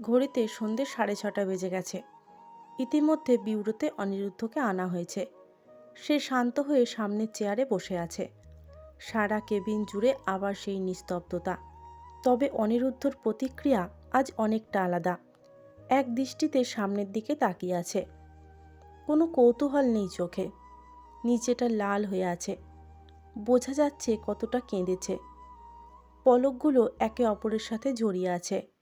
ঘড়িতে সন্ধে সাড়ে ছটা বেজে গেছে। ইতিমধ্যে বিউরোতে অনিরুদ্ধকে আনা হয়েছে। সে শান্ত হয়ে সামনের চেয়ারে বসে আছে। সারা কেবিন জুড়ে আবার সেই নিস্তব্ধতা। তবে অনিরুদ্ধর প্রতিক্রিয়া আজ অনেকটা আলাদা। এক দৃষ্টিতে সামনের দিকে তাকিয়ে আছে। কোনো কৌতূহল নেই চোখে। নিচেটা লাল হয়ে আছে। বোঝা যাচ্ছে কতটা কেঁদেছে। পলকগুলো একে অপরের সাথে জড়িয়ে আছে।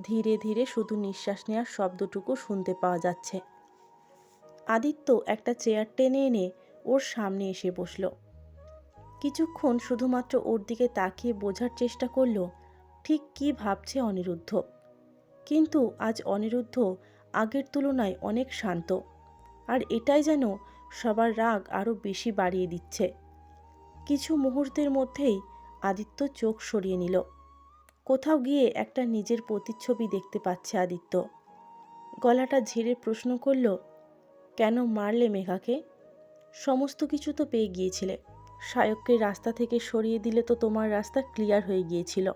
ধীরে ধীরে শুধু নিঃশ্বাস নেওয়ার শব্দটুকু শুনতে পাওয়া যাচ্ছে। আদিত্য একটা চেয়ার টেনে এনে ওর সামনে এসে বসল। কিছুক্ষণ শুধুমাত্র ওর দিকে তাকিয়ে বোঝার চেষ্টা করল, ঠিক কী ভাবছে অনিরুদ্ধ? কিন্তু আজ অনিরুদ্ধ আগের তুলনায় অনেক শান্ত। আর এটাই যেন সবার রাগ আরও বেশি বাড়িয়ে দিচ্ছে। কিছু মুহূর্তের মধ্যেই আদিত্য চোখ সরিয়ে নিল। কোথাও গিয়ে একটা নিজের প্রতিচ্ছবি দেখতে পাচ্ছে আদিত্য। গলাটা ঝেড়ে প্রশ্ন করল, কেন মারলে মেঘাকে? সমস্ত কিছু তো পেয়ে গিয়েছিলে। সায়ককে রাস্তা থেকে সরিয়ে দিলে তো তোমার রাস্তা ক্লিয়ার হয়ে গিয়েছিল।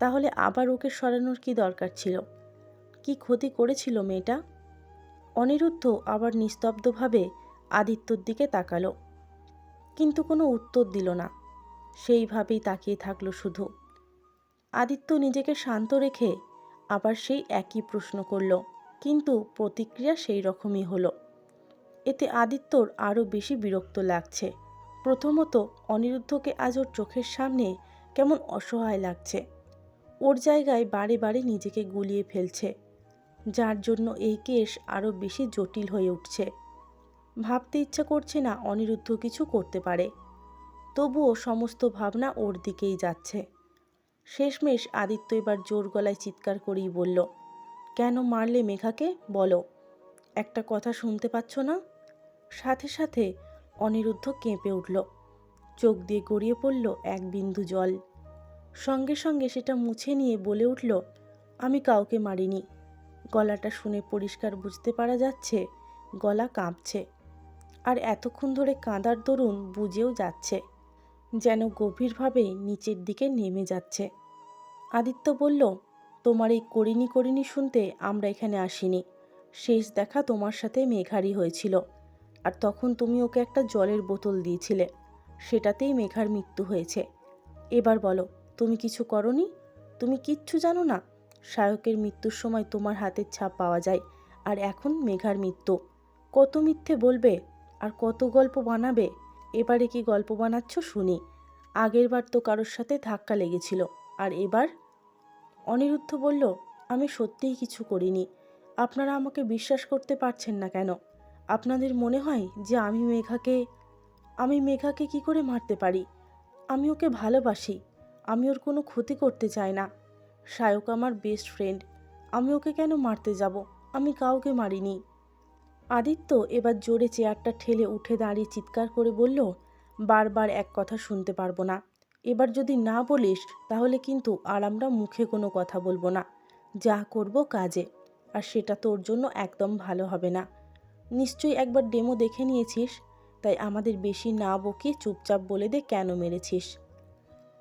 তাহলে আবার ওকে সরানোর কি দরকার ছিল? কি ক্ষতি করেছিল মেয়েটা? অনিরুদ্ধ আবার নিস্তব্ধভাবে আদিত্যর দিকে তাকালো। কিন্তু কোনো উত্তর দিল না। সেইভাবেই তাকিয়ে থাকল শুধু। আদিত্য নিজেকে শান্ত রেখে আবার সেই একই প্রশ্ন করল, কিন্তু প্রতিক্রিয়া সেই রকমই হলো। এতে আদিত্যর আরও বেশি বিরক্ত লাগছে। প্রথমত, অনিরুদ্ধকে আজ ওর চোখের সামনে কেমন অসহায় লাগছে। ওর জায়গায় বারে বারে নিজেকে গুলিয়ে ফেলছে। যার জন্য এই কেস আরও বেশি জটিল হয়ে উঠছে। ভাবতে ইচ্ছা করছে না অনিরুদ্ধ কিছু করতে পারে। তবুও সমস্ত ভাবনা ওর দিকেই যাচ্ছে। শেষমেশ আদিত্য এবার জোর গলায় চিৎকার করেই বলল, কেন মারলে মেঘাকে? বলো। একটা কথা শুনতে পাচ্ছ না? সাথে সাথে অনিরুদ্ধ কেঁপে উঠল। চোখ দিয়ে গড়িয়ে পড়ল এক বিন্দু জল। সঙ্গে সঙ্গে সেটা মুছে নিয়ে বলে উঠল, আমি কাউকে মারিনি। গলাটা শুনে পরিষ্কার বুঝতে পারা যাচ্ছে, গলা কাঁপছে। আর এতক্ষণ ধরে কাঁদার দরুন বুঝেও যাচ্ছে। যেন গভীরভাবে নিচের দিকে নেমে যাচ্ছে। আদিত্য বলল, তোমার এই করিনি করিনি শুনতে আমরা এখানে আসিনি। শেষ দেখা তোমার সাথে মেঘারি হয়েছিল। আর তখন তুমি ওকে একটা জলের বোতল দিয়েছিলে। সেটাতেই মেঘার মৃত্যু হয়েছে। এবার বলো, তুমি কিছু করনি? তুমি কিচ্ছু জানো না? শায়কের মৃত্যুর সময় তোমার হাতের ছাপ পাওয়া যায়, আর এখন মেঘার মৃত্যু। কত মিথ্যে বলবে, আর কত গল্প বানাবে এবারে কি গল্প বানাচ্ছ শুনি। আগেরবার তো কারোর সাথে ধাক্কা লেগেছিল, আর এবার? অনিরুদ্ধ বলল, আমি সত্যিই কিছু করিনি। আপনারা আমাকে বিশ্বাস করতে পারছেন না কেন? আপনাদের মনে হয় যে আমি মেঘাকে আমি মেঘাকে কি করে মারতে পারি? আমি ওকে ভালোবাসি, আমি ওর কোনো ক্ষতি করতে চাই না। সায়ক আমার বেস্ট ফ্রেন্ড আমি ওকে কেন মারতে যাব? আমি কাউকে মারিনি। আদিত্য এবার জোরে চেয়ারটা ঠেলে উঠে দাঁড়িয়ে চিৎকার করে বলল, বারবার এক কথা শুনতে পারব না। এবার যদি না বলিস, তাহলে কিন্তু আর আমরা মুখে কোনো কথা বলব না। যা করব কাজে। আর সেটা তোর জন্য একদম ভালো হবে না। নিশ্চয়ই একবার ডেমো দেখে নিয়েছিস? তাই আমাদের বেশি না বকে চুপচাপ বলে দে কেন মেরেছিস?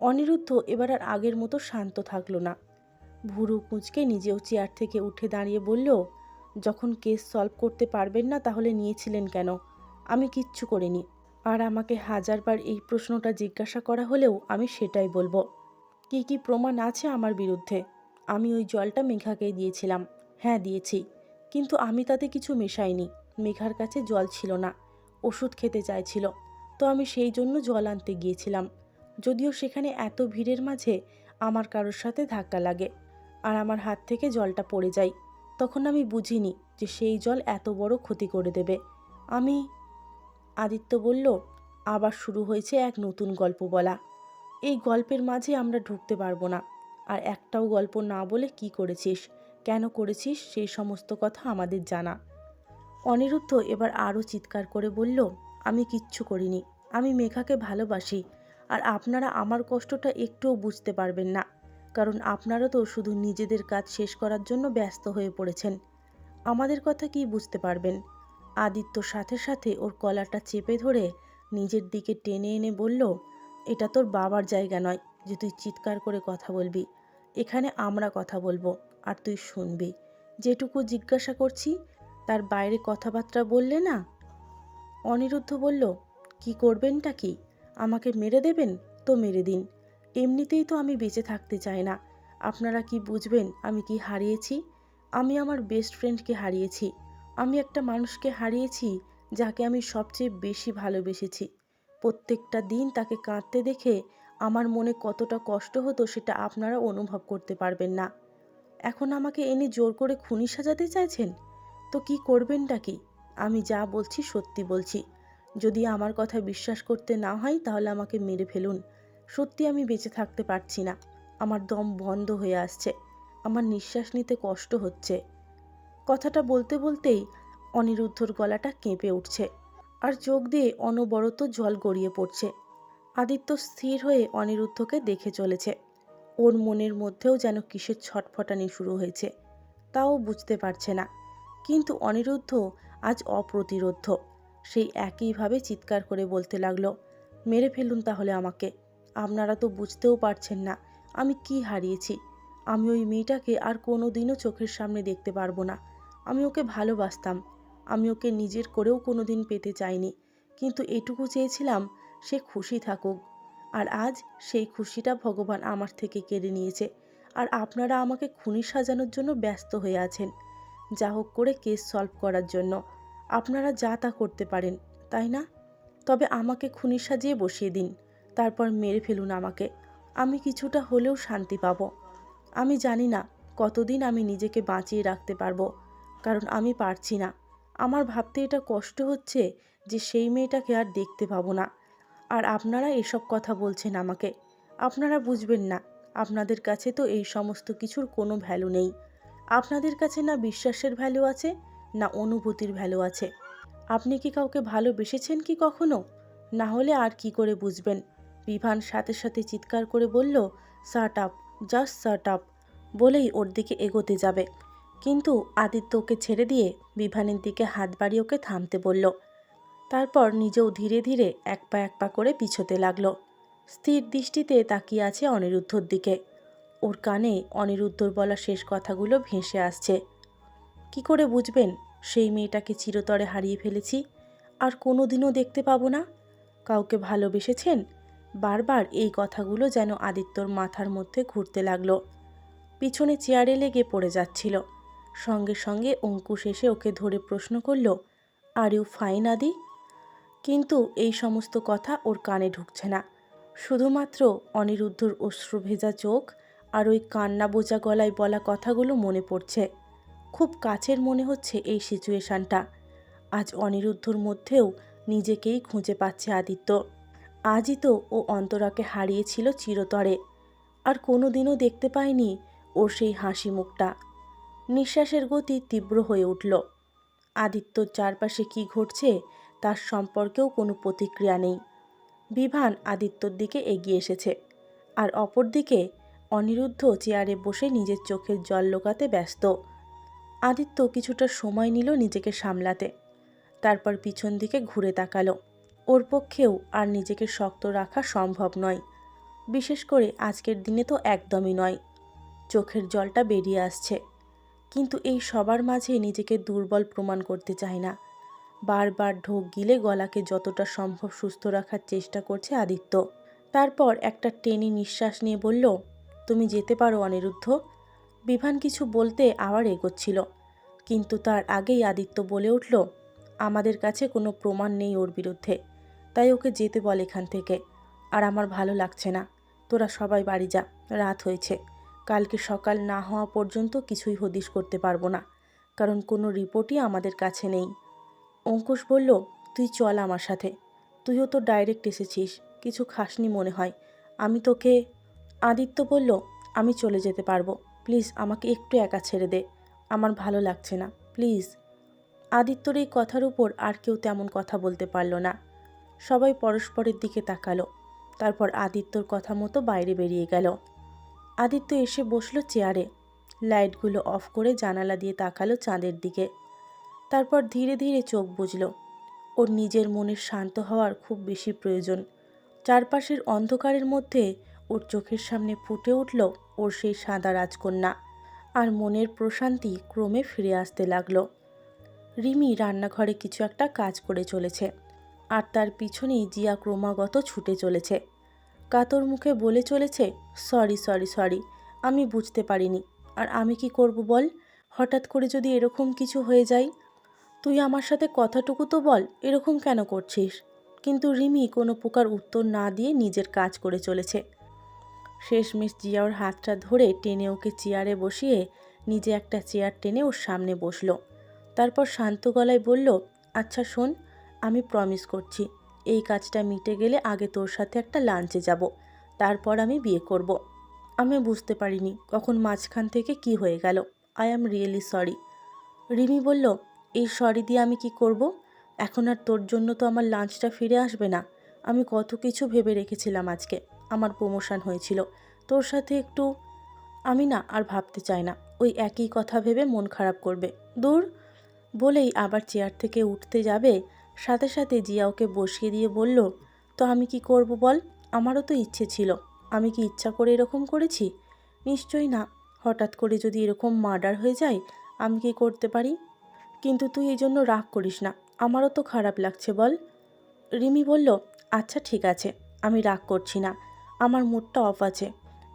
অনিরুদ্ধ এবার আর আগের মতো শান্ত থাকল না। ভুরু কুঁচকে নিজেও চেয়ার থেকে উঠে দাঁড়িয়ে বলল যখন কেস সলভ করতে পারবেন না, তাহলে নিয়েছিলেন কেন? আমি কিচ্ছু করিনি। আর আমাকে হাজারবার এই প্রশ্নটা জিজ্ঞাসা করা হলেও আমি সেটাই বলব। কি কি প্রমাণ আছে আমার বিরুদ্ধে? আমি ওই জলটা মেঘাকে দিয়েছিলাম। হ্যাঁ দিয়েছি। কিন্তু আমি তাতে কিছু মেশাইনি। মেঘার কাছে জল ছিল না। ওষুধ খেতে চাইছিল। তো আমি সেই জন্য জল আনতে গিয়েছিলাম। যদিও সেখানে এত ভিড়ের মাঝে আমার কারোর সাথে ধাক্কা লাগে। আর আমার হাত থেকে জলটা পড়ে যায়। তখন আমি বুঝিনি যে সেই জল এত বড় ক্ষতি করে দেবে। আমি, আদিত্য বলল, আবার শুরু হয়েছে এক নতুন গল্প বলা। এই গল্পের মাঝে আমরা ঢুকতে পারব না। আর একটাও গল্প না বলে কি করেছিস? কেন করেছিস? সেই সমস্ত কথা আমাদের জানা। অনিরুদ্ধ এবার আরও চিৎকার করে বলল, আমি কিচ্ছু করিনি। আমি মেঘাকে ভালোবাসি। আর আপনারা আমার কষ্টটা একটুও বুঝতে পারবেন না। কারণ আপনারা তো শুধু নিজেদের কাজ শেষ করার জন্য ব্যস্ত হয়ে পড়েছেন। আমাদের কথা কি বুঝতে পারবেন? আদিত্য সাথে সাথে ওর কলাটা চেপে ধরে নিজের দিকে টেনে এনে বলল, এটা তোর বাবার জায়গা নয় যে তুই চিৎকার করে কথা বলবি। এখানে আমরা কথা বলব আর তুই শুনবি। যেটুকু জিজ্ঞাসা করছি, তার বাইরে কথাবার্তা বললে না? অনিরুদ্ধ বলল, কি করবেনটা কি? আমাকে মেরে দেবেন? তো মেরে দিন। এমনিতেই তো আমি বেঁচে থাকতে চাই না। আপনারা কি বুঝবেন আমি কি হারিয়েছি? আমি আমার বেস্ট ফ্রেন্ডকে হারিয়েছি। আমি একটা মানুষকে হারিয়েছি যাকে আমি সবচেয়ে বেশি ভালোবেসেছি। প্রত্যেকটা দিন তাকে কাঁদতে দেখে আমার মনে কতটা কষ্ট হতো সেটা আপনারা অনুভব করতে পারবেন না। এখন আমাকে এনে জোর করে খুনি সাজাতে চাইছেন? তো কি করবেনটা কি? আমি যা বলছি সত্যি বলছি। যদি আমার কথা বিশ্বাস করতে না হয় তাহলে আমাকে মেরে ফেলুন। সত্যি আমি বেঁচে থাকতে পারছি না। আমার দম বন্ধ হয়ে আসছে। আমার নিঃশ্বাস নিতে কষ্ট হচ্ছে। কথাটা বলতে বলতেই অনিরুদ্ধর গলাটা কেঁপে উঠছে আর চোখ দিয়ে অনবরত জল গড়িয়ে পড়ছে। আদিত্য স্থির হয়ে অনিরুদ্ধকে দেখে চলেছে। ওর মনের মধ্যেও যেন কিসের ছটফটানি শুরু হয়েছে, তাও বুঝতে পারছে না। কিন্তু অনিরুদ্ধ আজ অপ্রতিরোধ্য। সেই একইভাবে চিৎকার করে বলতে লাগল, মেরে ফেলুন তাহলে আমাকে। আপনারা তো বুঝতেও পারছেন না, আমি কি হারিয়েছি। আমি ওই মেয়েটাকে আর কোনো দিনও চোখের সামনে দেখতে পারব না। আমি ওকে ভালোবাসতাম, আমি ওকে নিজের করেও কোনো দিন পেতে চাইনি, কিন্তু এটুকু চেয়েছিলাম সে খুশি থাকুক। আর আজ সেই খুশিটা ভগবান আমার থেকে কেড়ে নিয়েছে, আর আপনারা আমাকে খুনি সাজানোর জন্য ব্যস্ত হয়ে আছেন। যা হোক করে কেস সলভ করার জন্য। আপনারা যা তা করতে পারেন, তাই না? তবে আমাকে খুনি সাজিয়ে বসিয়ে দিন। তারপর মেরে ফেলুন আমাকে। আমি কিছুটা হলেও শান্তি পাব। আমি জানি না কতদিন আমি নিজেকে বাঁচিয়ে রাখতে পারব, কারণ আমি পারছি না। আমার ভাবতে এটা কষ্ট হচ্ছে যে সেই মেয়েটাকে আর দেখতে পাবো না। আর আপনারা এসব কথা বলছেন আমাকে। আপনারা বুঝবেন না, আপনাদের কাছে তো এই সমস্ত কিছুর কোনো ভ্যালু নেই। আপনাদের কাছে না বিশ্বাসের ভ্যালু আছে, না অনুভূতির ভ্যালু আছে। আপনি কি কাউকে ভালোবেসেছেন কি কখনো? না হলে আর কি করে বুঝবেন? বিভান সাথে সাথে চিৎকার করে বলল shut up just shut up বলেই ওর দিকে এগোতে যাবে। কিন্তু আদিত্য ওকে ছেড়ে দিয়ে বিভানের দিকে হাত বাড়িয়ে ওকে থামতে বলল। তারপর নিজেও ধীরে ধীরে এক পা এক পা করে পিছোতে লাগল। স্থির দৃষ্টিতে তাকিয়ে আছে অনিরুদ্ধর দিকে। ওর কানে অনিরুদ্ধর বলা শেষ কথাগুলো ভেসে আসছে। কি করে বুঝবেন, সেই মেয়েটাকে চিরতরে হারিয়ে ফেলেছি। আর কোনো দিনও দেখতে পাবো না। কাউকে ভালোবেসেছেন বারবার এই কথাগুলো যেন আদিত্যর মাথার মধ্যে ঘুরতে লাগল। পিছনে চেয়ারে লেগে পড়ে যাচ্ছিল। সঙ্গে সঙ্গে অঙ্কুশ এসে ওকে ধরে প্রশ্ন করল আর ইউ ফাইন আদি? কিন্তু এই সমস্ত কথা ওর কানে ঢুকছে না। শুধুমাত্র অনিরুদ্ধর অশ্রু ভেজা চোখ আর ওই কান্না বোঝা গলায় বলা কথাগুলো মনে পড়ছে। খুব কাছের মনে হচ্ছে এই সিচুয়েশানটা আজ অনিরুদ্ধর মধ্যেও নিজেকেই খুঁজে পাচ্ছে আদিত্য। আজই তো ও অন্তরাকে হারিয়েছিল চিরতরে। আর কোনো দিনও দেখতে পায়নি ওর সেই হাসি মুখটা। নিঃশ্বাসের গতি তীব্র হয়ে উঠল। আদিত্যর চারপাশে কি ঘটছে তার সম্পর্কেও কোনো প্রতিক্রিয়া নেই। বিভান আদিত্যর দিকে এগিয়ে এসেছে। আর অপরদিকে অনিরুদ্ধ চেয়ারে বসে নিজের চোখের জল লোকাতে ব্যস্ত। আদিত্য কিছুটা সময় নিল নিজেকে সামলাতে। তারপর পিছন দিকে ঘুরে তাকালো। ওর পক্ষেও আর নিজেকে শক্ত রাখা সম্ভব নয়। বিশেষ করে আজকের দিনে তো একদমই নয়। চোখের জলটা বেরিয়ে আসছে। কিন্তু এই সবার মাঝে নিজেকে দুর্বল প্রমাণ করতে চায় না। বারবার ঢোক গিলে গলাকে যতটা সম্ভব সুস্থ রাখার চেষ্টা করছে আদিত্য। তারপর একটা টেনে নিঃশ্বাস নিয়ে বলল, তুমি যেতে পারো অনিরুদ্ধ। বিভান কিছু বলতে আবার এগোচ্ছিল। কিন্তু তার আগেই আদিত্য বলে উঠল, আমাদের কাছে কোনো প্রমাণ নেই ওর বিরুদ্ধে। তাই ওকে যেতে বল এখান থেকে। আর আমার ভালো লাগছে না। তোরা সবাই বাড়ি যা, রাত হয়েছে। কালকে সকাল না হওয়া পর্যন্ত কিছুই হদিশ করতে পারব না। কারণ কোনো রিপোর্টই আমাদের কাছে নেই। অঙ্কুশ বলল, তুই চল আমার সাথে। তুইও তো ডাইরেক্ট এসেছিস। কিছু খাসনি মনে হয়। আমি তোকে আদিত্য বলল, আমি চলে যেতে পারব। প্লিজ, আমাকে একটু একা ছেড়ে দে। আমার ভালো লাগছে না। প্লিজ আদিত্যর এই কথার উপর আর কেউ তেমন কথা বলতে পারল না। সবাই পরস্পরের দিকে তাকালো। তারপর আদিত্যর কথা মতো বাইরে বেরিয়ে গেল। আদিত্য এসে বসল চেয়ারে। লাইটগুলো অফ করে জানালা দিয়ে তাকালো চাঁদের দিকে। তারপর ধীরে ধীরে চোখ বুঝল ওর নিজের মনের শান্ত হওয়ার খুব বেশি প্রয়োজন। চারপাশের অন্ধকারের মধ্যে ওর চোখের সামনে ফুটে উঠল ওর সেই সাদা রাজকন্যা। আর মনের প্রশান্তি ক্রমে ফিরে আসতে লাগল। রিমি রান্নাঘরে কিছু একটা কাজ করে চলেছে। আর তার পিছনেই জিয়া ক্রমাগত ছুটে চলেছে। কাতর মুখে বলে চলেছে, সরি সরি সরি, আমি বুঝতে পারিনি। আর আমি কি করব বল? হঠাৎ করে যদি এরকম কিছু হয়ে যায়? তুই আমার সাথে কথাটুকু তো বল, এরকম কেন করছিস? কিন্তু রিমি কোনো প্রকার উত্তর না দিয়ে নিজের কাজ করে চলেছে। শেষমেশ জিয়া ওর হাতটা ধরে টেনে ওকে চেয়ারে বসিয়ে নিজে একটা চেয়ার টেনে ওর সামনে বসল। তারপর শান্ত গলায় বলল আচ্ছা শোন আমি প্রমিস করছি, এই কাজটা মিটে গেলে আগে তোর সাথে একটা লাঞ্চে যাব, তারপর আমি বিয়ে করব। আমি বুঝতে পারিনি কখন মাঝখান থেকে কি হয়ে গেল। I am really sorry Rimi বলল, এই সরি দিয়ে আমি কি করব। এখন আর তোর জন্য তো আমার লাঞ্চটা ফিরে আসবে না। আমি কত কিছু ভেবে রেখেছিলাম আজকে, আমার প্রমোশন হয়েছিল। তোর সাথে একটু, আমি না আর ভাবতে চাই না, ওই একই কথা ভেবে মন খারাপ করবে। দূর, বলেই আবার চেয়ার থেকে উঠতে যাবে সাথে সাথে জিয়া ওকে বসিয়ে দিয়ে বলল, তো আমি কি করব বল? আমারও তো ইচ্ছে ছিল। আমি কি ইচ্ছা করে এরকম করেছি? নিশ্চয়ই না। হঠাৎ করে যদি এরকম মার্ডার হয়ে যায়, আমি কি করতে পারি? কিন্তু তুই এই জন্য রাগ করিস না। আমারও তো খারাপ লাগছে বল। রিমি বলল আচ্ছা ঠিক আছে। আমি রাগ করছি না। আমার মুডটা অফ আছে।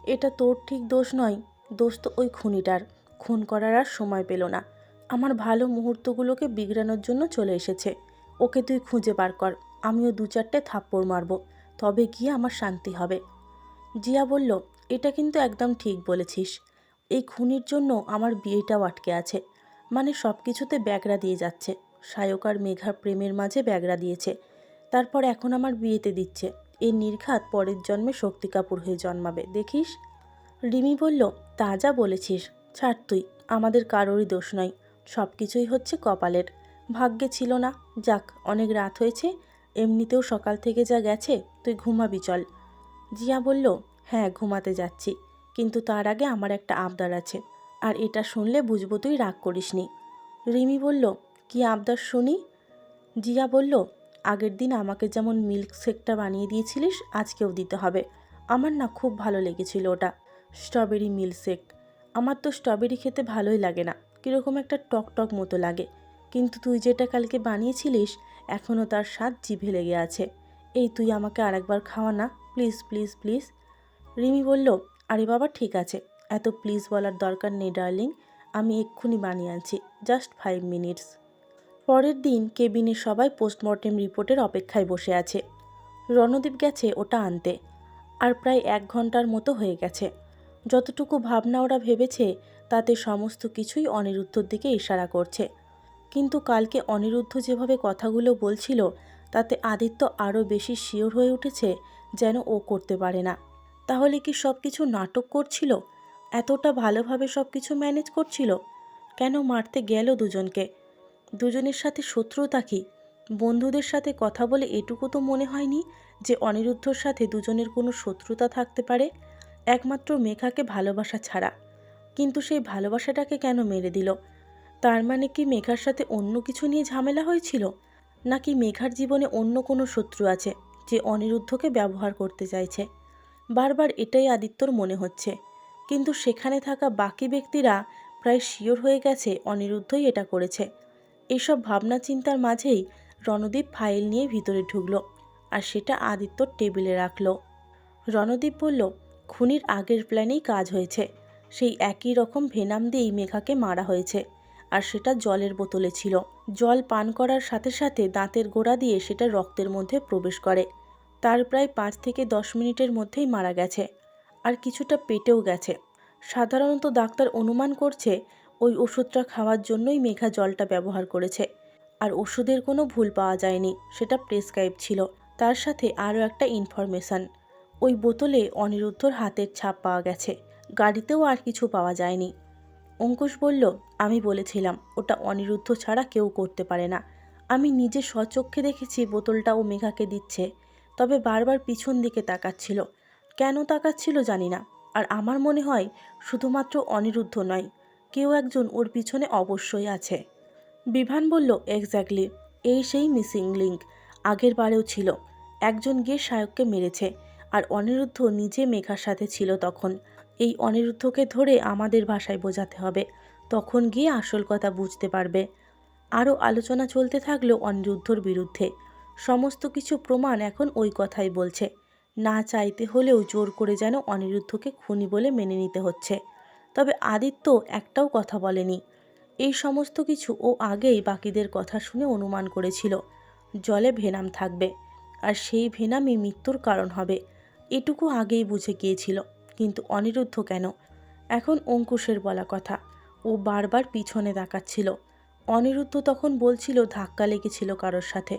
এটা তোর ঠিক দোষ নয়। দোষ তো ওই খুনিটার। খুন করার আর সময় পেল না। আমার ভালো মুহূর্তগুলোকে বিগড়ানোর জন্য চলে এসেছে। ওকে তুই খুঁজে বার কর, আমিও দু চারটে থাপ্পড় মারব, তবে গিয়ে আমার শান্তি হবে। জিয়া বলল, এটা কিন্তু একদম ঠিক বলেছিস। এই খুনির জন্য আমার বিয়েটাও আটকে আছে মানে সব কিছুতে ব্যাগরা দিয়ে যাচ্ছে। সায়ক আর মেঘার প্রেমের মাঝে ব্যাগরা দিয়েছে, তারপর এখন আমার বিয়েতে দিচ্ছে। এই নির্ঘাত পরের জন্মে শক্তি কাপুর হয়ে জন্মাবে, দেখিস? রিমি বলল, তা যা বলেছিস, ছাড় তুই, আমাদের কারোরই দোষ নয় সব কিছুই হচ্ছে কপালের। ভাগ্যে ছিল না। যাক, অনেক রাত হয়েছে, এমনিতেও সকাল থেকে যা গেছে, তুই ঘুমাবি চল। জিয়া বলল হ্যাঁ ঘুমাতে যাচ্ছি। কিন্তু তার আগে আমার একটা আবদার আছে। আর এটা শুনলে বুঝব তুই রাগ করিসনি। রিমি বলল, কি আবদার শুনি? জিয়া বলল, আগের দিন আমাকে যেমন মিল্ক শেকটা বানিয়ে দিয়েছিলিস, আজকেও দিতে হবে। আমার না খুব ভালো লেগেছিল ওটা। স্ট্রবেরি মিল্ক শেক আমার তো স্ট্রবেরি খেতে ভালোই লাগে না। কীরকম একটা টক টক মতো লাগে। কিন্তু তুই যেটা কালকে বানিয়েছিলিস এখনও তার স্বাদ জিভে লেগে আছে। এই তুই আমাকে আরেকবার খাওয়া না, প্লিজ প্লিজ প্লিজ। রিমি বলল, আরে বাবা, ঠিক আছে। এত প্লিজ বলার দরকার নেই, ডার্লিং। আমি এক্ষুনি বানিয়ে আনছি, জাস্ট ফাইভ মিনিটস। পরের দিন কেবিনে সবাই পোস্টমর্টেম রিপোর্টের অপেক্ষায় বসে আছে। রণদীপ গেছে ওটা আনতে, আর প্রায় এক ঘণ্টার মতো হয়ে গেছে। যতটুকু ভাবনা ওরা ভেবেছে, তাতে সমস্ত কিছুই অনিরুদ্ধর দিকে ইশারা করছে। কিন্তু কালকে অনিরুদ্ধ যেভাবে কথাগুলো বলছিল, তাতে আদিত্য আরও বেশি শিওর হয়ে উঠেছে যেন ও করতে পারে না। তাহলে কি সব কিছু নাটক করছিল? এতটা ভালোভাবে সব কিছু ম্যানেজ করছিল? কেন মারতে গেল দুজনকে? দুজনের সাথে শত্রুতা কি? বন্ধুদের সাথে কথা বলে এটুকু তো মনে হয়নি যে অনিরুদ্ধর সাথে দুজনের কোনো শত্রুতা থাকতে পারে? একমাত্র মেঘাকে ভালোবাসা ছাড়া। কিন্তু সেই ভালোবাসাটাকে কেন মেরে দিল? তার মানে কি মেঘার সাথে অন্য কিছু নিয়ে ঝামেলা হয়েছিল? নাকি মেঘার জীবনে অন্য কোনো শত্রু আছে যে অনিরুদ্ধকে ব্যবহার করতে চাইছে? বারবার এটাই আদিত্যর মনে হচ্ছে। কিন্তু সেখানে থাকা বাকি ব্যক্তিরা প্রায় শিওর হয়ে গেছে অনিরুদ্ধই এটা করেছে। এইসব ভাবনা চিন্তার মাঝেই রণদীপ ফাইল নিয়ে ভিতরে ঢুকলো আর সেটা আদিত্যর টেবিলে রাখল। রণদীপ বলল, খুনির আগের প্ল্যানেই কাজ হয়েছে। সেই একই রকম ভেনাম দিয়েই মেঘাকে মারা হয়েছে। আর সেটা জলের বোতলে ছিল। জল পান করার সাথে সাথে দাঁতের গোড়া দিয়ে সেটা রক্তের মধ্যে প্রবেশ করে। তার প্রায় পাঁচ থেকে দশ মিনিটের মধ্যেই মারা গেছে। আর কিছুটা পেটেও গেছে। সাধারণত ডাক্তার অনুমান করছে, ওই ওষুধটা খাওয়ার জন্যই মেঘা জলটা ব্যবহার করেছে। আর ওষুধের কোনো ভুল পাওয়া যায়নি, সেটা প্রেসক্রাইব ছিল। তার সাথে আরও একটা ইনফরমেশান, ওই বোতলে অনিরুদ্ধর হাতের ছাপ পাওয়া গেছে। গাড়িতেও আর কিছু পাওয়া যায়নি। অঙ্কুশ বলল, আমি বলেছিলাম, ওটা অনিরুদ্ধ ছাড়া কেউ করতে পারে না। আমি নিজে স্বচক্ষে দেখেছি বোতলটা ও মেঘাকে দিচ্ছে। তবে বারবার পিছন দিকে তাকাচ্ছিল। কেন তাকাচ্ছিল জানি না। আর আমার মনে হয়, শুধুমাত্র অনিরুদ্ধ নয়, কেউ একজন ওর পিছনে অবশ্যই আছে। বিভান বলল এক্স্যাক্টলি এই সেই মিসিং লিঙ্ক আগের বারেও ছিল। একজন গিয়ে সায়ককে মেরেছে। আর অনিরুদ্ধ নিজে মেঘার সাথে ছিল তখন। এই অনিরুদ্ধকে ধরে আমাদের ভাষায় বোঝাতে হবে। তখন গিয়ে আসল কথা বুঝতে পারবে। আরও আলোচনা চলতে থাকল অনিরুদ্ধর বিরুদ্ধে। সমস্ত কিছু প্রমাণ এখন ওই কথাই বলছে। না চাইতে হলেও জোর করে যেন অনিরুদ্ধকে খুনি বলে মেনে নিতে হচ্ছে। তবে আদিত্য একটাও কথা বলেনি। এই সমস্ত কিছু ও আগেই বাকিদের কথা শুনে অনুমান করেছিল। জলে ভেনাম থাকবে। আর সেই ভেনামই মৃত্যুর কারণ হবে। এটুকু আগেই বুঝে গিয়েছিল। কিন্তু অনিরুদ্ধ কেন? এখন অঙ্কুশের বলা কথা। ও বারবার পিছনে তাকাচ্ছিল। অনিরুদ্ধ তখন বলছিল ধাক্কা লেগেছিল কারোর সাথে।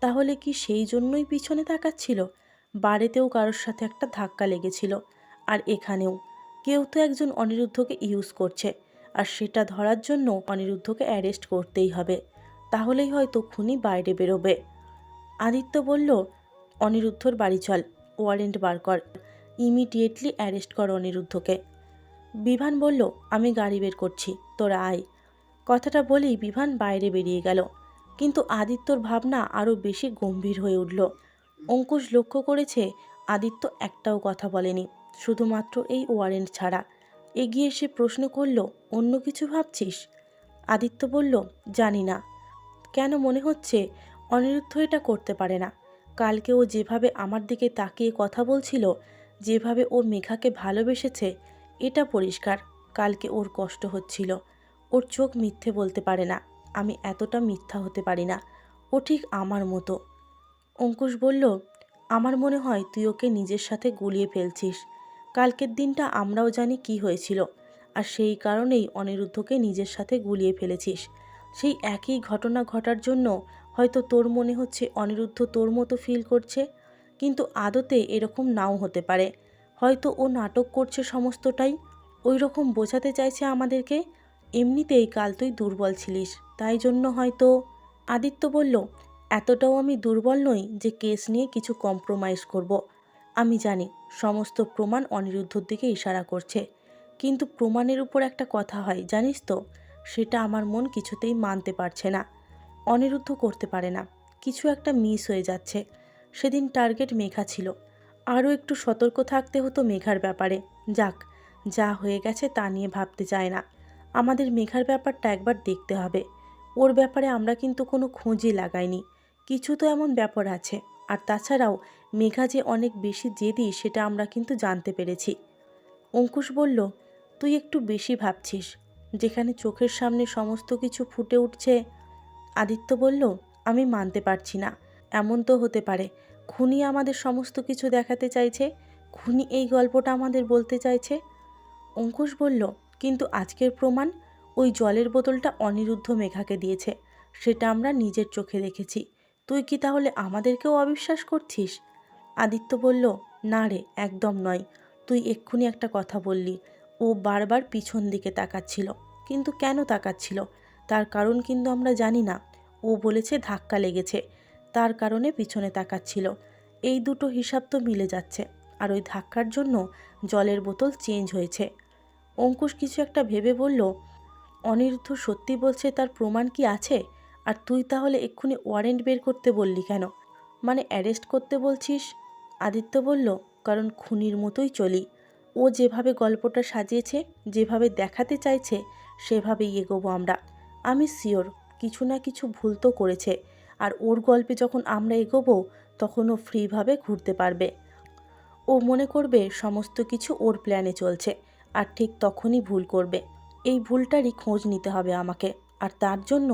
তাহলে কি সেই জন্যই পিছনে তাকাচ্ছিল? বাড়িতেও কারোর সাথে একটা ধাক্কা লেগেছিল। আর এখানেও। কেউ তো একজন অনিরুদ্ধকে ইউজ করছে। আর সেটা ধরার জন্য অনিরুদ্ধকে অ্যারেস্ট করতেই হবে। তাহলেই হয়তো খুনি বাইরে বেরোবে। আদিত্য বলল, অনিরুদ্ধর বাড়ি চল। ওয়ারেন্ট বার কর। ইমিডিয়েটলি অ্যারেস্ট কর অনিরুদ্ধকে। বিভান বলল, আমি গাড়ি বের করছি, তোরা আয়। কথাটা বলেই বিভান বাইরে বেরিয়ে গেল। কিন্তু আদিত্যর ভাবনা আরও বেশি গম্ভীর হয়ে উঠল। অঙ্কুশ লক্ষ্য করেছে, আদিত্য একটাও কথা বলেনি, শুধুমাত্র এই ওয়ারেন্ট ছাড়া। এগিয়ে এসে প্রশ্ন করল, অন্য কিছু ভাবছিস? আদিত্য বলল, জানি না। কেন মনে হচ্ছে, অনিরুদ্ধ এটা করতে পারে না। কালকে ও যেভাবে আমার দিকে তাকিয়ে কথা বলছিল যেভাবে ও মেঘাকে ভালোবেসেছে, এটা পরিষ্কার। কালকে ওর কষ্ট হচ্ছিল। ওর চোখ মিথ্যে বলতে পারে না। আমি এতটা মিথ্যা হতে পারি না। ও ঠিক আমার মতো। অঙ্কুশ বলল, আমার মনে হয় তুই ওকে নিজের সাথে গুলিয়ে ফেলছিস। কালকের দিনটা আমরাও জানি কি হয়েছিল। আর সেই কারণেই অনিরুদ্ধকে নিজের সাথে গুলিয়ে ফেলেছিস। সেই একই ঘটনা ঘটার জন্য হয়তো তোর মনে হচ্ছে অনিরুদ্ধ তোর মতো ফিল করছে। কিন্তু আদতে এরকম নাও হতে পারে। হয়তো ও নাটক করছে সমস্তটাই। ওই রকম বোঝাতে চাইছে আমাদেরকে, এমনিতেই কাল তুই দুর্বল ছিলিস, তাই জন্য হয়তো আদিত্য বলল, এতটাও আমি দুর্বল নই যে কেস নিয়ে কিছু কম্প্রোমাইজ করব। আমি জানি সমস্ত প্রমাণ অনিরুদ্ধর দিকে ইশারা করছে। কিন্তু প্রমাণের উপর একটা কথা হয়, জানিস তো? সেটা আমার মন কিছুতেই মানতে পারছে না। অনিরুদ্ধ করতে পারে না। কিছু একটা মিস হয়ে যাচ্ছে। সেদিন টার্গেট মেঘা ছিল। আরও একটু সতর্ক থাকতে হতো মেঘার ব্যাপারে। যাক, যা হয়ে গেছে তা নিয়ে ভাবতে চায় না। আমাদের মেঘার ব্যাপারটা একবার দেখতে হবে। ওর ব্যাপারে আমরা কিন্তু কোনো খোঁজই লাগাইনি। কিছু তো এমন ব্যাপার আছে। আর তাছাড়াও মেঘা যে অনেক বেশি জেদি সেটা আমরা কিন্তু জানতে পেরেছি। অঙ্কুশ বলল, তুই একটু বেশি ভাবছিস। যেখানে চোখের সামনে সমস্ত কিছু ফুটে উঠছে, আদিত্য বলল, আমি মানতে পারছি না। এমন তো হতে পারে। খুনি আমাদের সমস্ত কিছু দেখাতে চাইছে। খুনি এই গল্পটা আমাদের বলতে চাইছে। অঙ্কুশ বলল, কিন্তু আজকের প্রমাণ ওই জলের বোতলটা অনিরুদ্ধ মেঘাকে দিয়েছে। সেটা আমরা নিজের চোখে দেখেছি। তুই কি তাহলে আমাদেরকেও অবিশ্বাস করছিস? আদিত্য বলল, না রে, একদম নয়। তুই এক্ষুনি একটা কথা বললি। ও বারবার পিছন দিকে তাকাচ্ছিল। কিন্তু কেন তাকাচ্ছিল? তার কারণ কিন্তু আমরা জানি না। ও বলেছে ধাক্কা লেগেছে। তার কারণে পিছনে তাকাচ্ছিল। এই দুটো হিসাব তো মিলে যাচ্ছে, আর ওই ধাক্কার জন্য জলের বোতল চেঞ্জ হয়েছে। অঙ্কুশ কিছু একটা ভেবে বলল, অনিরুদ্ধ সত্যি বলছে তার প্রমাণ কি আছে? আর তুই তাহলে এক্ষুনি ওয়ারেন্ট বের করতে বললি কেন? মানে অ্যারেস্ট করতে বলছিস? আদিত্য বলল, কারণ খুনির মতোই চলি। ও যেভাবে গল্পটা সাজিয়েছে, যেভাবে দেখাতে চাইছে, সেভাবেই এগোবো আমরা। আমি শিওর, কিছু না কিছু ভুল তো করেছে। আর ওর গল্পে যখন আমরা এগোবো, তখন ও ফ্রিভাবে ঘুরতে পারবে। ও মনে করবে সমস্ত কিছু ওর প্ল্যানে চলছে, আর ঠিক তখনই ভুল করবে। এই ভুলটারই খোঁজ নিতে হবে আমাকে, আর তার জন্য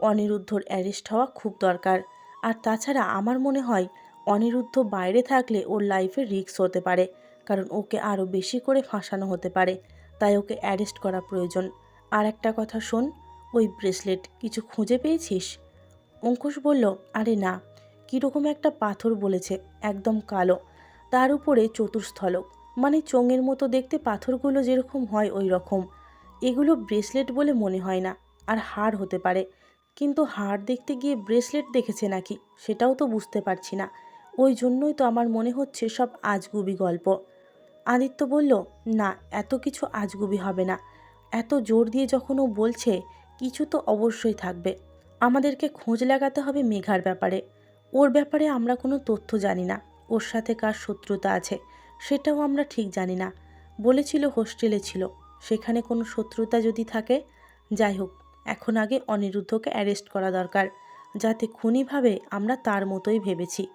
অনিরুদ্ধর অ্যারেস্ট হওয়া খুব দরকার। আর তাছাড়া আমার মনে হয়, অনিরুদ্ধ বাইরে থাকলে ওর লাইফে রিস্ক হতে পারে, কারণ ওকে আরও বেশি করে ফাঁসানো হতে পারে। তাই ওকে অ্যারেস্ট করা প্রয়োজন। আর একটা কথা শোন, ওই ব্রেসলেট কিছু খুঁজে পেয়েছিস? অঙ্কুশ বলল, আরে না, কীরকম একটা পাথর বলেছে, একদম কালো। তার উপরে চতুর্স্থলক। মানে চোঙের মতো দেখতে পাথরগুলো যেরকম হয় ওই রকম এগুলো ব্রেসলেট বলে মনে হয় না, আর হাড় হতে পারে। কিন্তু হাড় দেখতে গিয়ে ব্রেসলেট দেখেছে নাকি, সেটাও তো বুঝতে পারছি না। ওই জন্যই তো আমার মনে হচ্ছে সব আজগুবি গল্প। আদিত্য বলল, না, এত কিছু আজগুবি হবে না। এত জোর দিয়ে যখন ও বলছে, কিছু তো অবশ্যই থাকবে। আমাদেরকে খোঁজ লাগাতে হবে মেঘার ব্যাপারে। ওর ব্যাপারে আমরা কোনো তথ্য জানি না। ওর সাথে কার শত্রুতা আছে, সেটাও আমরা ঠিক জানি না। বলেছিল হোস্টেলে ছিল। সেখানে কোনো শত্রুতা যদি থাকে, যাই হোক, এখন আগে অনিরুদ্ধকে অ্যারেস্ট করা দরকার। যাতে খুনিভাবে আমরা তার মতোই ভেবেছি।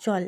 চল।